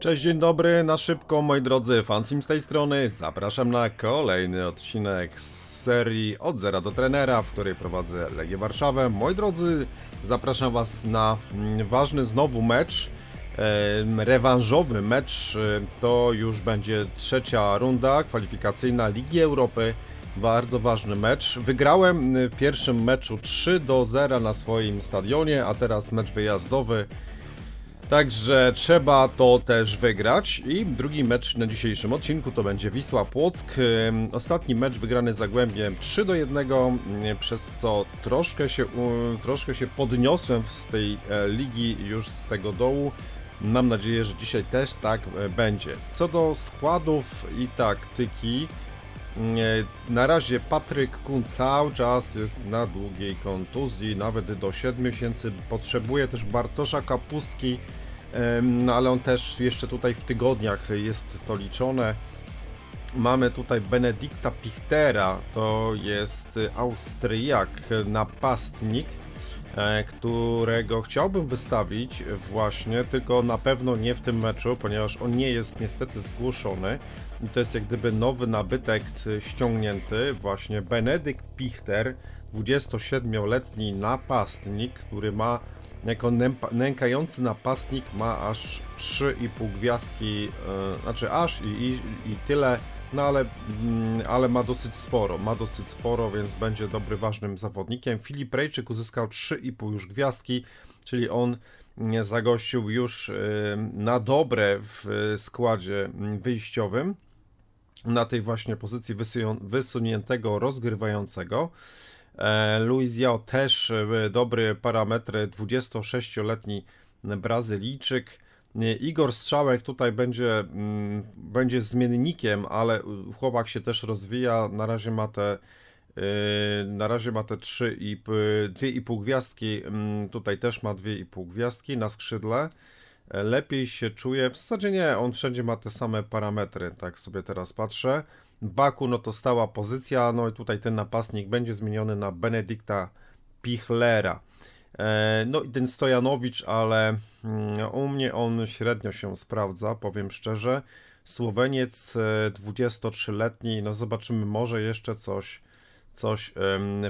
Cześć, dzień dobry, na szybko moi drodzy, Fansim z tej strony. Zapraszam na kolejny odcinek z serii Od Zera do Trenera, w której prowadzę Legię Warszawę. Moi drodzy, zapraszam Was na mm, ważny znowu mecz, rewanżowy mecz. e, To już będzie trzecia runda kwalifikacyjna Ligi Europy. Bardzo ważny mecz. Wygrałem w pierwszym meczu 3 do 0 na swoim stadionie, a teraz mecz wyjazdowy. Także trzeba to też wygrać. I drugi mecz na dzisiejszym odcinku to będzie Wisła Płock. Ostatni mecz wygrany Zagłębiem 3 do 1, ym, przez co troszkę się, troszkę się podniosłem z tej e, ligi już z tego dołu. Mam nadzieję, że dzisiaj też tak e, będzie. Co do składów i taktyki, Na razie Patryk Kun cały czas jest na długiej kontuzji, nawet do 7 miesięcy. Potrzebuje też Bartosza Kapustki, no ale on też jeszcze tutaj w tygodniach jest to liczone. Mamy tutaj Benedikta Pichtera, to jest Austriak, napastnik, którego chciałbym wystawić właśnie, tylko na pewno nie w tym meczu, ponieważ on nie jest niestety zgłoszony. I to jest jak gdyby nowy nabytek y, ściągnięty, właśnie Benedykt Pichter, 27-letni napastnik, który ma jako nękający napastnik ma aż 3,5 gwiazdki, e, znaczy aż i, i, i tyle, no ale, mm, ale ma dosyć sporo, ma dosyć sporo, więc będzie dobry, ważnym zawodnikiem. Filip Rejczyk uzyskał 3,5 już gwiazdki, czyli on mm, zagościł już na dobre w e, składzie mm, wyjściowym na tej właśnie pozycji wysuniętego rozgrywającego. E, Luis Yao też e, dobry parametry, 26-letni Brazylijczyk. Igor Strzałek tutaj będzie, mm, będzie zmiennikiem, ale chłopak się też rozwija. Na razie ma te e, na razie ma te 3 i p- 2,5 gwiazdki. mm, Tutaj też ma 2,5 gwiazdki na skrzydle. E, Lepiej się czuje. W zasadzie nie, on wszędzie ma te same parametry, tak sobie teraz patrzę. Baku, no to stała pozycja, no i tutaj ten napastnik będzie zmieniony na Benedykta Pichlera. E, No i ten Stojanowicz, ale mm, u mnie on średnio się sprawdza, powiem szczerze. Słoweniec e, 23-letni, no zobaczymy, może jeszcze coś, coś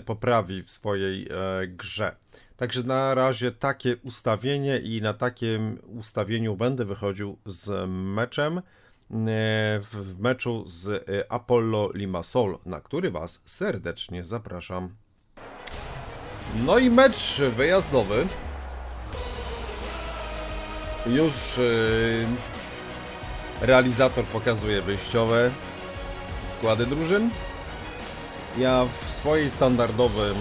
poprawi w swojej e, grze. Także na razie takie ustawienie i na takim ustawieniu będę wychodził z meczem. e, W meczu z e, Apollo Limassol, na który Was serdecznie zapraszam. No i mecz wyjazdowy. Już e, realizator pokazuje wyjściowe składy drużyn. Ja w swojej standardowym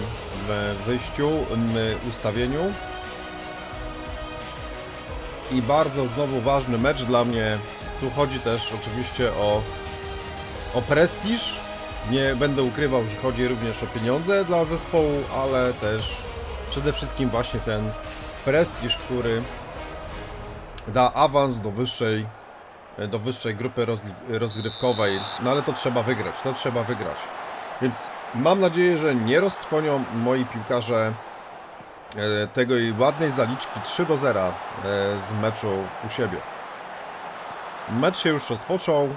e, wyjściu, m, ustawieniu i bardzo znowu ważny mecz dla mnie. Tu chodzi też oczywiście o, o prestiż. Nie będę ukrywał, że chodzi również o pieniądze dla zespołu, ale też przede wszystkim właśnie ten prestiż, który da awans do wyższej, do wyższej grupy rozgrywkowej. No ale to trzeba wygrać, to trzeba wygrać. Więc mam nadzieję, że nie roztrwonią moi piłkarze e, tego ładnej zaliczki 3 do 0 e, z meczu u siebie. Mecz się już rozpoczął.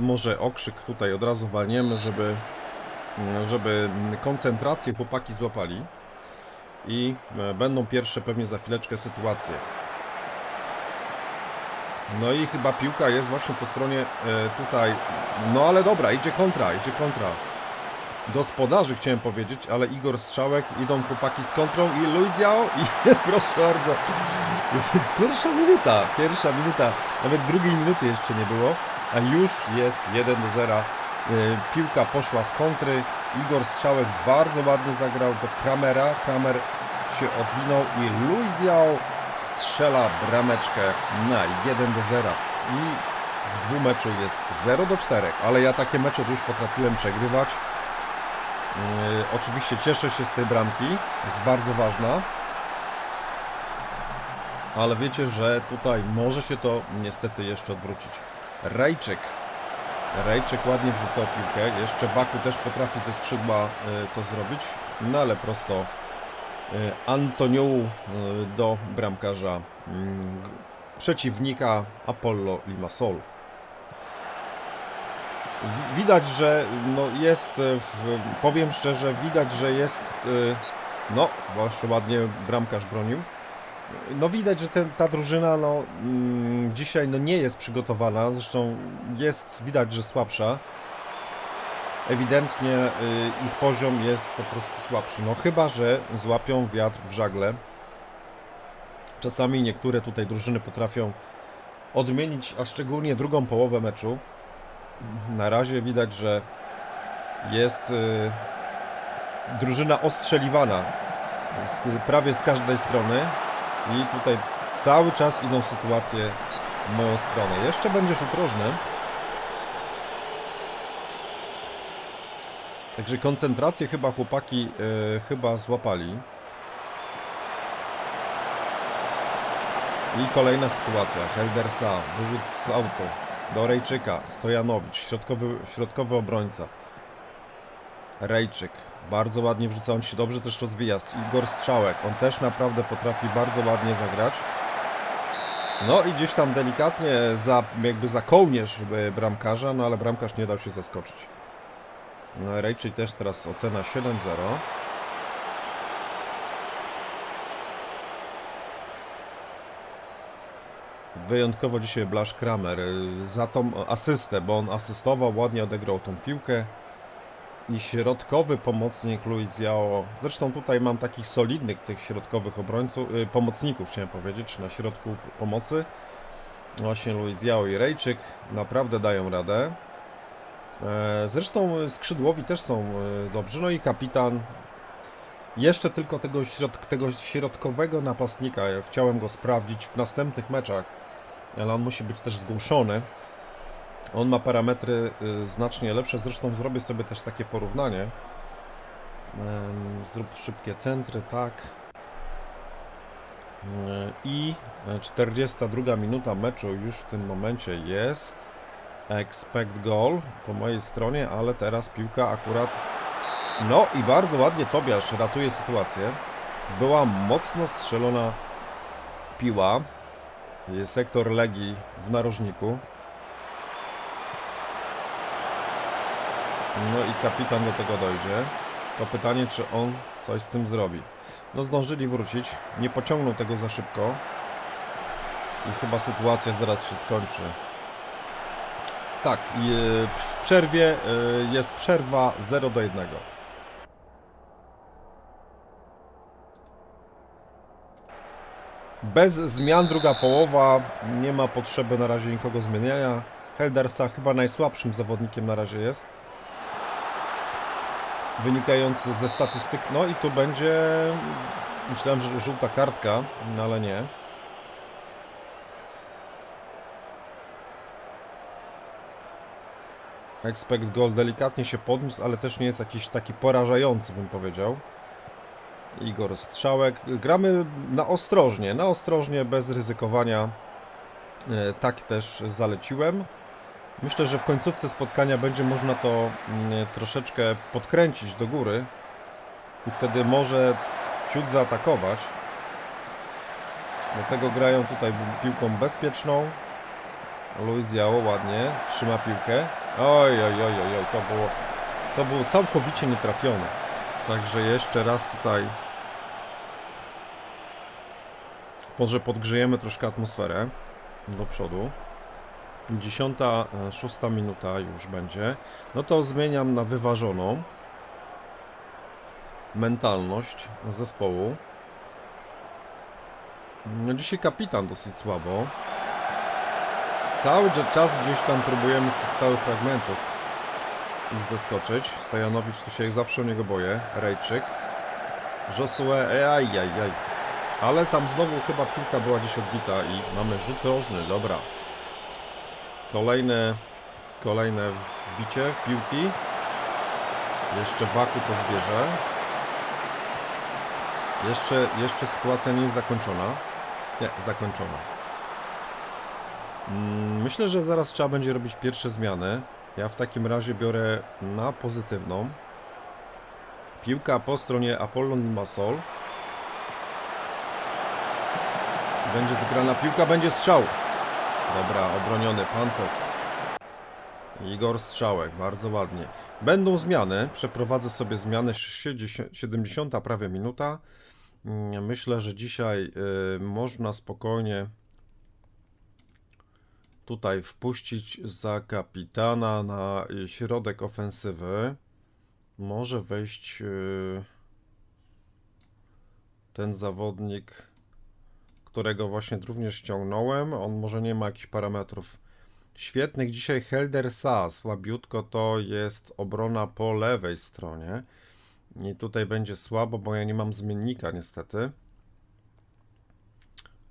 Może okrzyk tutaj od razu walniemy, żeby, żeby koncentrację chłopaki złapali. I e, będą pierwsze pewnie za chwileczkę sytuacje. No i chyba piłka jest właśnie po stronie e, tutaj. No ale dobra, idzie kontra, idzie kontra. Gospodarzy chciałem powiedzieć, ale Igor Strzałek, idą chłopaki z kontrą i Luis Yao i proszę bardzo. Pierwsza minuta, pierwsza minuta, nawet drugiej minuty jeszcze nie było, a już jest 1 do 0. E, Piłka poszła z kontry. Igor Strzałek bardzo ładnie zagrał do Kramera. Kramer się odwinął i Luis Yao strzela brameczkę na 1 do 0. I w dwumeczu jest 0 do 4, ale ja takie mecze już potrafiłem przegrywać. Yy, oczywiście cieszę się z tej bramki, jest bardzo ważna. Ale wiecie, że tutaj może się to niestety jeszcze odwrócić. Rajczyk. Rajczyk ładnie wrzucał piłkę. Jeszcze Baku też potrafi ze skrzydła y, to zrobić. No ale prosto y, Antoniu y, do bramkarza mm, przeciwnika Apollo Limassol. Widać, że no jest, e, powiem szczerze, widać, że jest, e, no właśnie ładnie bramkarz bronił. No widać, że ten, ta drużyna no, mm, dzisiaj no, nie jest przygotowana, zresztą jest widać, że słabsza. Ewidentnie y, ich poziom jest po prostu słabszy. No chyba, że złapią wiatr w żagle. Czasami niektóre tutaj drużyny potrafią odmienić, a szczególnie drugą połowę meczu. Na razie widać, że jest y, drużyna ostrzeliwana z, prawie z każdej strony i tutaj cały czas idą sytuacje w moją stronę. Jeszcze będzie rzut rożny. Także koncentrację chyba chłopaki y, chyba złapali. I kolejna sytuacja. Heldersa, wyrzut z auto. Do Rejczyka, Stojanowicz, środkowy, środkowy obrońca. Rejczyk, bardzo ładnie wrzuca, on się dobrze też rozwija. Igor Strzałek, on też naprawdę potrafi bardzo ładnie zagrać. No i gdzieś tam delikatnie za, jakby za kołnierz y, bramkarza, no ale bramkarz nie dał się zaskoczyć. No, Rejczyk też teraz ocena 7-0. Wyjątkowo dzisiaj Blasz Kramer y, za tą asystę, bo on asystował, ładnie odegrał tą piłkę. I środkowy pomocnik Luis Jao. Zresztą tutaj mam takich solidnych tych środkowych obrońców, y, pomocników chciałem powiedzieć, na środku pomocy. Właśnie Luis Jao i Rejczyk naprawdę dają radę. E, Zresztą skrzydłowi też są e, dobrzy, no i kapitan. Jeszcze tylko tego, środ tego środkowego napastnika, ja chciałem go sprawdzić w następnych meczach, ale on musi być też zgłuszony. On ma parametry y, znacznie lepsze, zresztą zrobię sobie też takie porównanie. Zrób szybkie centry, tak. E, I 42 minuta meczu już w tym momencie jest. Expect goal po mojej stronie, ale teraz piłka akurat. No i bardzo ładnie Tobiasz ratuje sytuację. Była mocno strzelona piła. Sektor Legii w narożniku. No i kapitan do tego dojdzie. To pytanie, czy on coś z tym zrobi. No zdążyli wrócić. Nie pociągnął tego za szybko. I chyba sytuacja zaraz się skończy. Tak, e, w przerwie e, jest przerwa 0 do 1. Bez zmian druga połowa, nie ma potrzeby na razie nikogo zmieniania. Heldersa chyba najsłabszym zawodnikiem na razie jest. Wynikający ze statystyk. No i tu będzie. Myślałem, że żółta kartka, no ale nie. Expect goal delikatnie się podniósł, ale też nie jest jakiś taki porażający, bym powiedział. Igor Strzałek. Gramy na ostrożnie, na ostrożnie, bez ryzykowania. E, Tak też zaleciłem. Myślę, że w końcówce spotkania będzie można to mm, troszeczkę podkręcić do góry i wtedy może ciut zaatakować. Dlatego grają tutaj piłką bezpieczną. Luis ładnie trzyma piłkę. Oj, oj, oj, oj, oj, to było, to było całkowicie nietrafione. Także jeszcze raz tutaj może podgrzejemy troszkę atmosferę do przodu. 56 minuta już będzie. No to zmieniam na wyważoną mentalność zespołu. No dzisiaj kapitan dosyć słabo. Cały czas gdzieś tam próbujemy z tych stałych fragmentów ich zaskoczyć. Stajanowicz tu się zawsze o niego boję. Rejczyk. Josue, ajajaj. Ale tam znowu chyba piłka była gdzieś odbita i mamy rzut rożny, dobra. Kolejne, kolejne wbicie w piłki. Jeszcze Baku to zbierze. Jeszcze, jeszcze sytuacja nie jest zakończona. Nie, zakończona. Mm, Myślę, że zaraz trzeba będzie robić pierwsze zmiany. Ja w takim razie biorę na pozytywną. Piłka po stronie Apollon Limassol. Będzie zagrana piłka, będzie strzał. Dobra, obroniony Pantow. Igor Strzałek, bardzo ładnie. Będą zmiany, przeprowadzę sobie zmiany 60, 70 prawie minuta. Mm, Myślę, że dzisiaj y, można spokojnie tutaj wpuścić za kapitana na środek ofensywy. Może wejść y, ten zawodnik, którego właśnie również ściągnąłem. On może nie ma jakichś parametrów świetnych. Dzisiaj Helder Sa, słabiutko to jest obrona po lewej stronie. I tutaj będzie słabo, bo ja nie mam zmiennika niestety.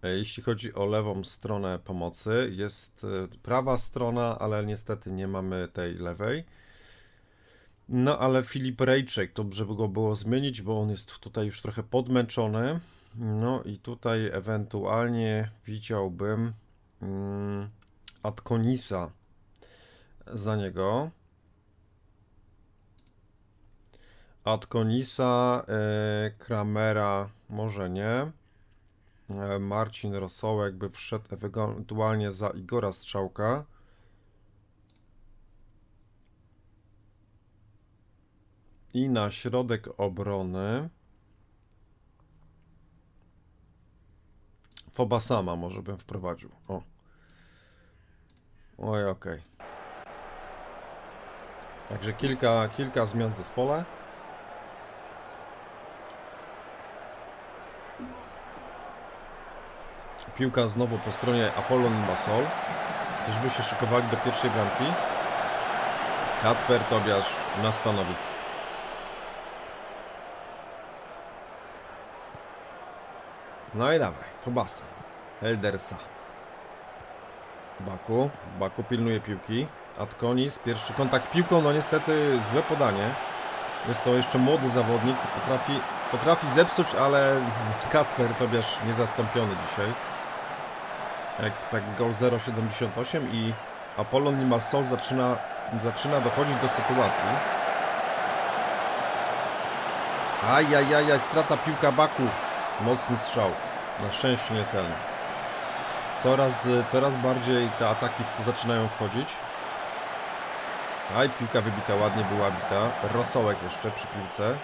E, Jeśli chodzi o lewą stronę pomocy, jest e, prawa strona, ale niestety nie mamy tej lewej. No ale Filip Rejczek, to żeby go było zmienić, bo on jest tutaj już trochę podmęczony. No i tutaj ewentualnie widziałbym mm, Atkonisa za niego. Atkonisa, e, Kramera może nie. E, Marcin Rosołek by wszedł ewentualnie za Igora Strzałka. I na środek obrony Fobasama może bym wprowadził. O. Oj, okej. Także kilka, kilka zmian w zespole. Piłka znowu po stronie Apollon i Basol. Czyżby się szykowali do pierwszej bramki? Kacper Tobiasz na stanowisku. No i dawaj, Fobasa. Eldersa. Baku. Baku pilnuje piłki. Atkonis, pierwszy kontakt z piłką, no niestety złe podanie. Jest to jeszcze młody zawodnik, potrafi, potrafi zepsuć, ale Kasper Tobiasz niezastąpiony dzisiaj. Expect goal 0,78 i Apollon Limassol zaczyna, zaczyna dochodzić do sytuacji. Ajajajaj, strata piłka Baku. Mocny strzał. Na szczęście niecelny. Coraz, coraz bardziej te ataki zaczynają wchodzić. Aj, piłka wybita, ładnie była bita. Rosołek jeszcze przy piłce.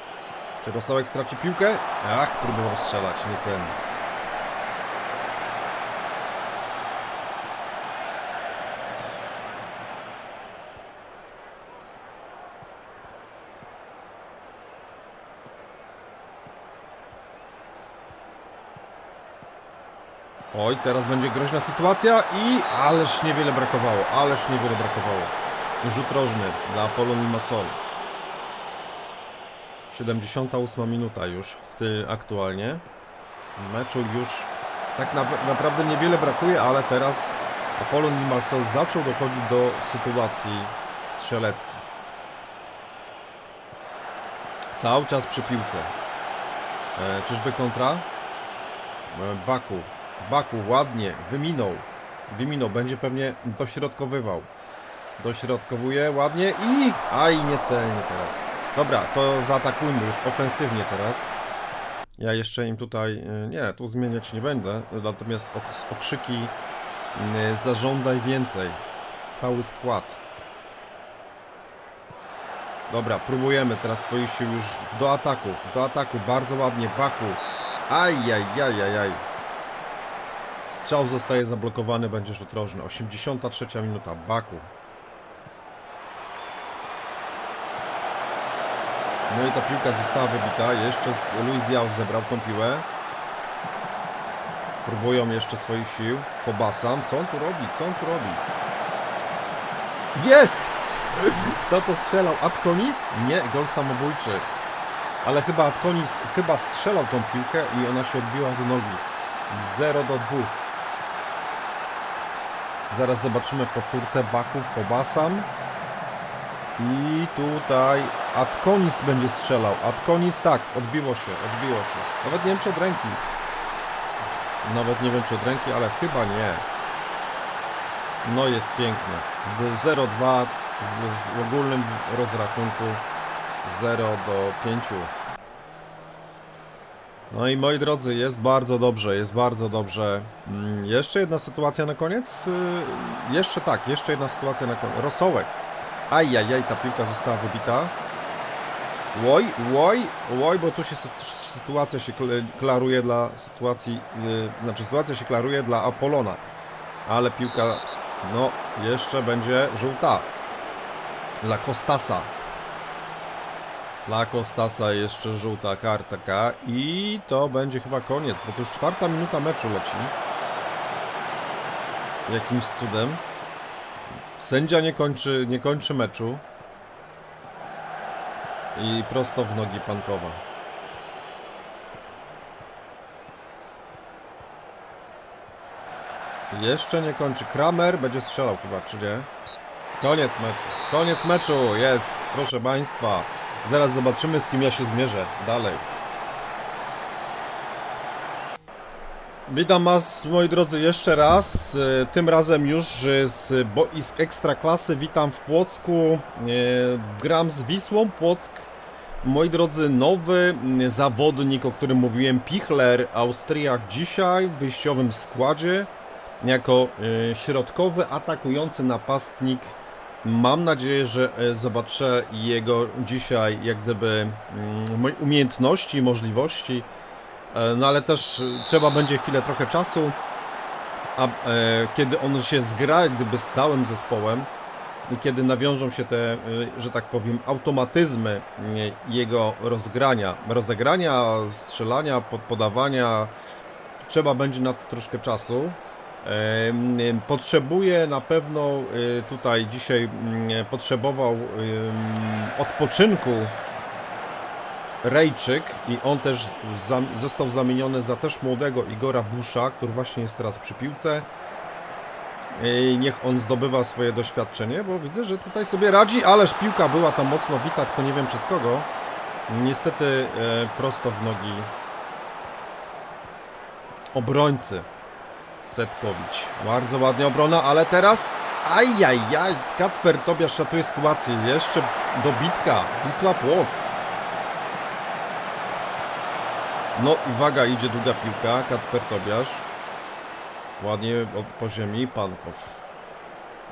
Czy Rosołek straci piłkę? Ach, próbował strzelać, niecelnie. Oj, teraz będzie groźna sytuacja i ależ niewiele brakowało, ależ niewiele brakowało. Rzut rożny dla Apollon Limassol. 78 minuta już aktualnie. Meczu już tak na, naprawdę niewiele brakuje, ale teraz Apollon Limassol zaczął dochodzić do sytuacji strzeleckich. Cały czas przy piłce. E, czyżby kontra? E, Baku. Baku ładnie, wyminął. Wyminął, będzie pewnie dośrodkowywał. Dośrodkowuje ładnie i... Aj, niecelnie teraz. Dobra, to zaatakujmy już ofensywnie teraz. Ja jeszcze im tutaj... y, Nie, tu zmieniać nie będę. Natomiast z okrzyki y, zażądaj więcej. Cały skład. Dobra, próbujemy teraz swoich sił już do ataku. Do ataku, bardzo ładnie. Baku. Aj, aj, aj, aj, aj. Strzał zostaje zablokowany, będzie rzut rożny. 83 minuta, Baku. No i ta piłka została wybita. Jeszcze Luis Jaus zebrał tą piłę. Próbują jeszcze swoich sił. Fobasam. Co on tu robi? Co on tu robi? Jest! Kto to strzelał? Atkonis? Nie, gol samobójczy. Ale chyba Atkonis chyba strzelał tą piłkę i ona się odbiła do nogi. 0 do 2. Zaraz zobaczymy w powtórce Baków, Fobasam. I tutaj Atkonis będzie strzelał. Atkonis tak, odbiło się, odbiło się. Nawet nie wiem czy od ręki. Nawet nie wiem czy od ręki, ale chyba nie. No jest piękne. D- 0-2 z- w ogólnym rozrachunku 0 do 5. No i moi drodzy, jest bardzo dobrze, jest bardzo dobrze. Mm, Jeszcze jedna sytuacja na koniec? Y, Jeszcze tak, jeszcze jedna sytuacja na koniec. Rosołek. Ajajaj, ta piłka została wybita. Łoj, łoj, łoj, bo tu się sy- sytuacja się kl- klaruje dla sytuacji, yy, znaczy sytuacja się klaruje dla Apolona. Ale piłka, no, jeszcze będzie żółta. Dla Kostasa. Dla Kostasa jeszcze żółta kartka i to będzie chyba koniec, bo to już czwarta minuta meczu leci. Jakimś cudem. Sędzia nie kończy, nie kończy meczu. I prosto w nogi Pankowa. Jeszcze nie kończy. Kramer będzie strzelał chyba, czy nie? Koniec meczu. Koniec meczu jest, proszę Państwa. Zaraz zobaczymy, z kim ja się zmierzę. Dalej. Witam Was, moi drodzy, jeszcze raz. E, Tym razem już e, z boisk Ekstraklasy. Witam w Płocku. E, Gram z Wisłą Płock. Moi drodzy, nowy zawodnik, o którym mówiłem, Pichler, Austriak dzisiaj w wyjściowym składzie jako środkowy, atakujący napastnik. Mam nadzieję, że e, zobaczę jego dzisiaj, jak gdyby mm, umiejętności, możliwości. E, No ale też e, trzeba będzie chwilę trochę czasu, a kiedy on się zgra gdyby z całym zespołem i kiedy nawiążą się te, że tak powiem, automatyzmy e, jego rozgrania, rozegrania, strzelania, pod- podawania, trzeba będzie na to troszkę czasu. Potrzebuje na pewno y, tutaj dzisiaj mm, potrzebował odpoczynku Rejczyk i on też został zamieniony za też młodego Igora Busza, który właśnie jest teraz przy piłce. I niech on zdobywa swoje doświadczenie, bo widzę, że tutaj sobie radzi, ależ piłka była tam mocno bita, tylko nie wiem przez kogo. Niestety e, prosto w nogi obrońcy. Setkowicz. Bardzo ładnie obrona, ale teraz... Ajajaj, Kacper Tobiasz ratuje sytuację. Jeszcze dobitka. Wisła Płock. No, uwaga, idzie długa piłka. Kacper Tobiasz. Ładnie po ziemi. Pankow.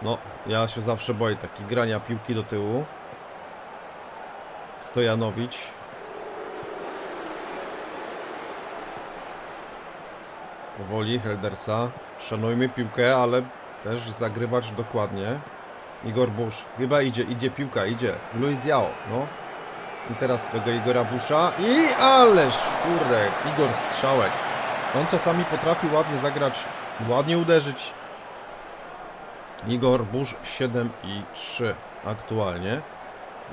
No, ja się zawsze boję takich grania piłki do tyłu. Stojanowicz. Powoli Heldersa. Szanujmy piłkę, ale też zagrywać dokładnie. Igor Busz. Chyba idzie, idzie piłka, idzie. Luis Jao, no. I teraz tego Igora Busza. I ależ, kurde, Igor Strzałek. On czasami potrafi ładnie zagrać, ładnie uderzyć. Igor Busz 7 i 3 aktualnie.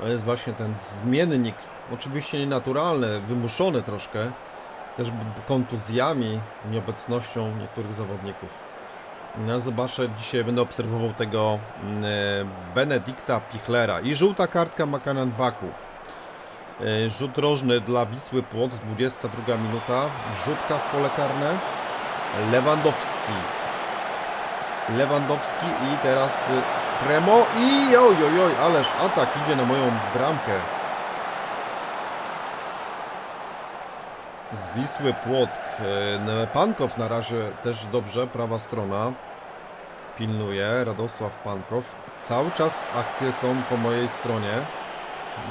To jest właśnie ten zmiennik, oczywiście nienaturalny, wymuszony troszkę, też kontuzjami, nieobecnością niektórych zawodników. No, zobaczę, dzisiaj będę obserwował tego mm, e, Benedykta Pichlera i żółta kartka Makanan Baku. E, Rzut rożny dla Wisły Płock, 22 minuta, rzutka w pole karne, Lewandowski. Lewandowski i teraz y, Spremo i oj, oj, oj, ależ atak idzie na moją bramkę. Z Wisły Płock. E, Pankow na razie też dobrze, prawa strona. Pilnuje Radosław Pankow. Cały czas akcje są po mojej stronie.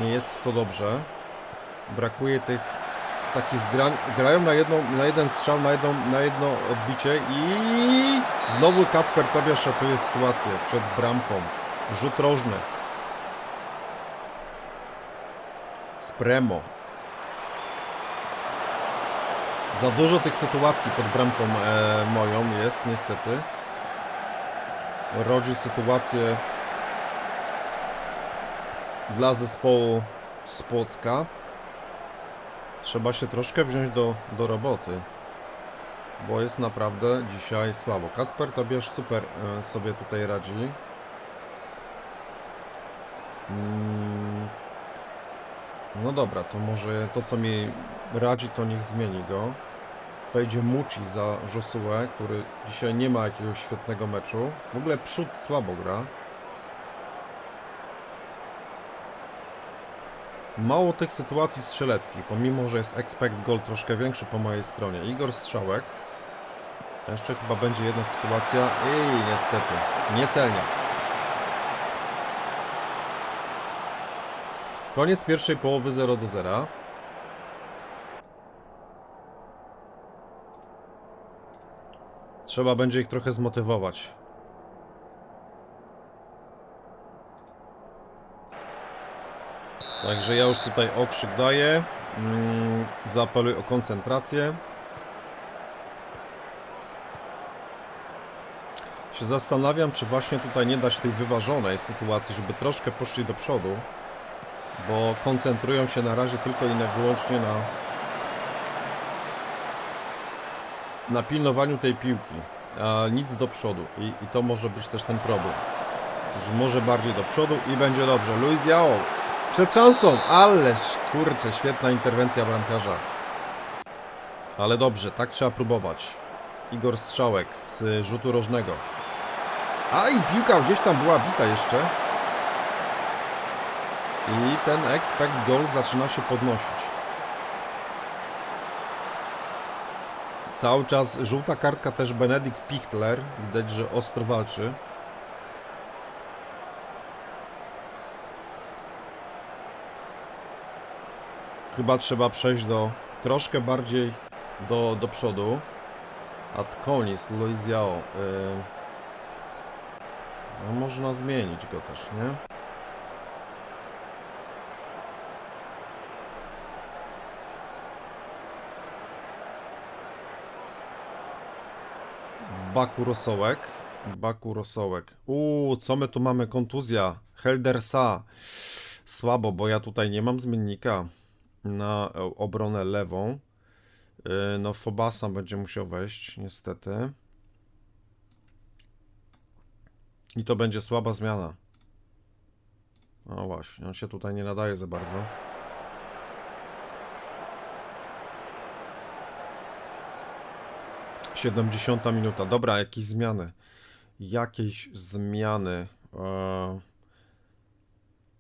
Nie jest to dobrze. Brakuje tych takich zgrań. Grają na, jedną, na jeden strzał, na, jedną, na jedno odbicie i znowu Kacper Tobiasz ratuje sytuację przed bramką. Rzut rożny. Spremo. Za dużo tych sytuacji pod bramką e, moją jest niestety. Rodzi sytuację dla zespołu z Płocka. Trzeba się troszkę wziąć do, do roboty. Bo jest naprawdę dzisiaj słabo. Kacper Tobiasz super e, sobie tutaj radzi. Mm. No dobra, to może to co mi radzi, to niech zmieni go. Wejdzie Muci za Josuę, który dzisiaj nie ma jakiegoś świetnego meczu. W ogóle przód słabo gra. mało tych sytuacji strzeleckich, pomimo, że jest expect goal troszkę większy po mojej stronie. Igor Strzałek. Jeszcze chyba będzie jedna sytuacja i niestety, niecelnie. Koniec pierwszej połowy 0 do 0. Trzeba będzie ich trochę zmotywować. Także ja już tutaj okrzyk daję. Mm, zaapeluję o koncentrację. Się zastanawiam, czy właśnie tutaj nie dać tej wyważonej sytuacji, żeby troszkę poszli do przodu. Bo koncentrują się na razie tylko i wyłącznie na na pilnowaniu tej piłki, a nic do przodu i, i to może być też ten problem. Może bardziej do przodu i będzie dobrze. Luis Jao przed szansą, ależ kurczę, świetna interwencja bramkarza. Ale dobrze, tak trzeba próbować. Igor Strzałek z rzutu rożnego. A i piłka gdzieś tam była bita jeszcze. I ten expect goal zaczyna się podnosić. Cały czas żółta kartka też Benedikt Pichtler. Widać, że ostro walczy. Chyba trzeba przejść do troszkę bardziej do, do przodu. Ad koniec Luis Yao. Yy... No, można zmienić go też, nie? Baku Rosołek. Baku Rosołek. Uuu, co my tu mamy? Kontuzja. Heldersa. Słabo, bo ja tutaj nie mam zmiennika na obronę lewą. Yy, No, Fobasa będzie musiał wejść, niestety. I to będzie słaba zmiana. No właśnie, on się tutaj nie nadaje za bardzo. Siedemdziesiąta minuta. Dobra, jakieś zmiany. Jakieś zmiany. Eee...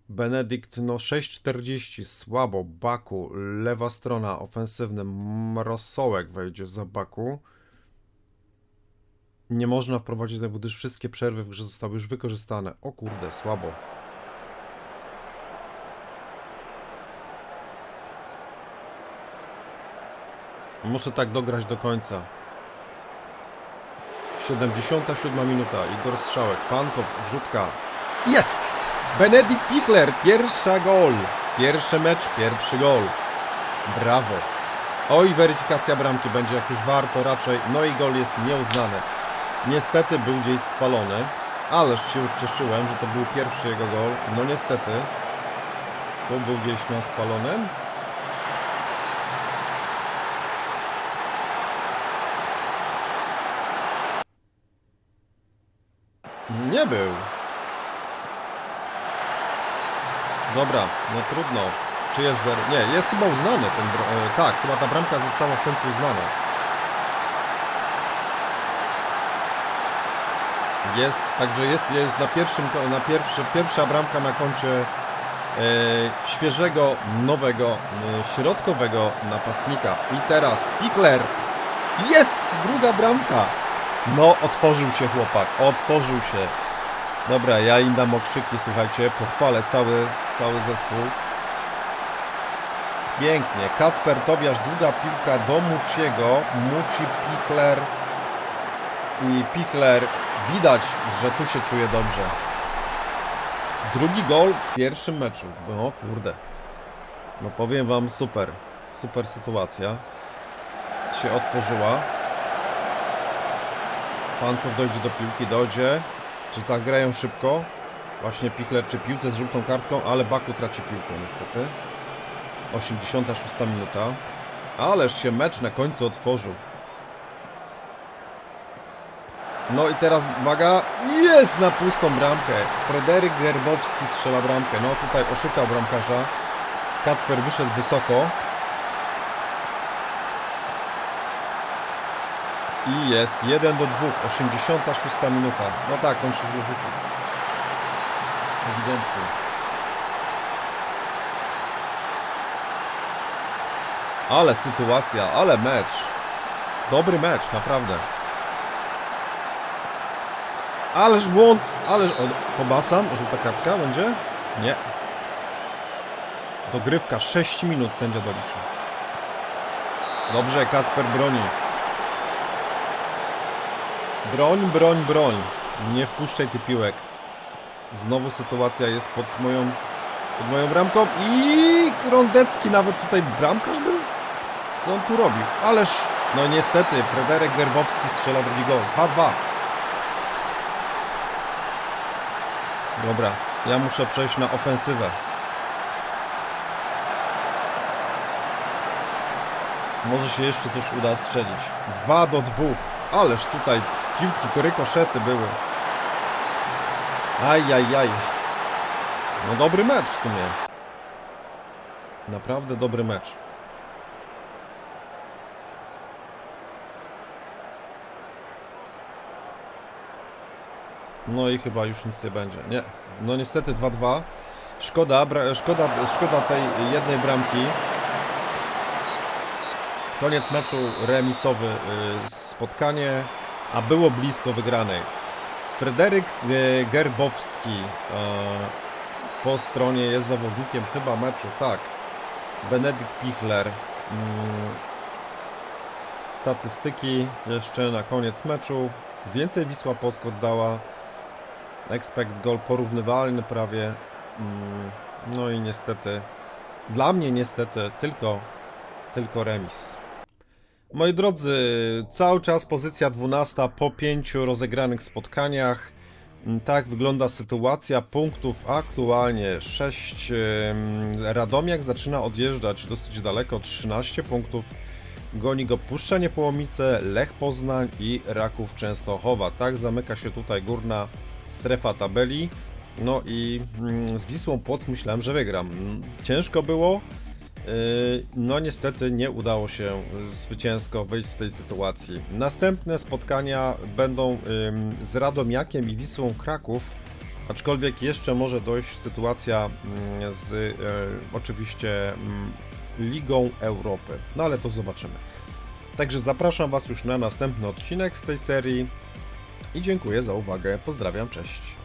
Benedykt, no 6.40, słabo, Baku, lewa strona, ofensywny, Mrosołek wejdzie za Baku. Nie można wprowadzić tego, gdyż wszystkie przerwy w grze zostały już wykorzystane. O kurde, słabo. Muszę tak dograć do końca. 77 minuta, Igor Strzałek, Pankow, wrzutka. Jest! Benedykt Pichler, pierwsza gol. Pierwszy mecz, pierwszy gol. Brawo. Oj, weryfikacja bramki będzie jak już warto raczej. No i gol jest nieuznany. Niestety był gdzieś spalony. Ależ się już cieszyłem, że to był pierwszy jego gol. No niestety. Tu był gdzieś na spalonym. Nie był. Dobra, no trudno. Czy jest zero? Nie, jest chyba uznany ten. e, tak, chyba ta bramka została w końcu uznana. Jest, także jest, jest na pierwszym, na pierwszy, pierwsza bramka na koncie e, świeżego, nowego, e, środkowego napastnika. I teraz Pichler. Jest! Druga bramka! No, otworzył się chłopak, otworzył się. Dobra, ja im dam okrzyki, słuchajcie, pochwalę cały, cały zespół. Pięknie, Kacper Tobiasz, długa piłka do Muciego, Muci, Pichler i Pichler, widać, że tu się czuje dobrze. Drugi gol w pierwszym meczu, no kurde, no powiem wam, super, super sytuacja się otworzyła. Pankow dojdzie do piłki, dojdzie. Czy zagrają szybko? Właśnie Pichler przy piłce z żółtą kartką, ale Baku traci piłkę niestety. 86 minuta. Ależ się mecz na końcu otworzył. No i teraz uwaga, jest na pustą bramkę. Fryderyk Gerbowski strzela bramkę. No tutaj oszukał bramkarza. Kacper wyszedł wysoko. I jest 1 do 2, 86 minuta. No tak, on się źle rzucił. Ewidentnie. Ale sytuacja, ale mecz. Dobry mecz, naprawdę. Ależ błąd, ależ... Fobasam, żółta kartka będzie? Nie. Dogrywka, 6 minut sędzia doliczy. Dobrze, Kacper broni. Broń, broń, broń. Nie wpuszczaj ty piłek. Znowu sytuacja jest pod moją, pod moją bramką i Grondecki nawet tutaj bramkarz był? Co on tu robił? Ależ, no niestety, Frederek Gerbowski strzela drugi gol. 2-2. Dobra, ja muszę przejść na ofensywę. Może się jeszcze coś uda strzelić. 2 do 2. Ależ tutaj piłki, rykoszety były. Ajajaj. No dobry mecz w sumie. Naprawdę dobry mecz. No i chyba już nic nie będzie. Nie. No niestety 2-2. Szkoda, szkoda, szkoda tej jednej bramki. Koniec meczu remisowy y, spotkanie, a było blisko wygranej. Fryderyk y, Gerbowski y, po stronie jest zawodnikiem chyba meczu, tak. Benedykt Pichler. Mm, Statystyki jeszcze na koniec meczu. Więcej Wisła Płock oddała. Expect goal porównywalny prawie. Mm, No i niestety, dla mnie niestety tylko, tylko remis. Moi drodzy, cały czas pozycja 12 po pięciu rozegranych spotkaniach. Mm, Tak wygląda sytuacja punktów aktualnie 6. Radomiak zaczyna odjeżdżać dosyć daleko, 13 punktów. Goni go Puszcza Niepołomice, Lech Poznań i Raków Częstochowa. Tak zamyka się tutaj górna strefa tabeli. No i mm, z Wisłą Płock myślałem, że wygram. Mm, Ciężko było. Yy, No niestety nie udało się zwycięsko wyjść z tej sytuacji. Następne spotkania będą z Radomiakiem i Wisłą Kraków, aczkolwiek jeszcze może dojść sytuacja mm, z y, oczywiście mm, Ligą Europy. No ale to zobaczymy. Także zapraszam Was już na następny odcinek z tej serii i dziękuję za uwagę. Pozdrawiam, cześć.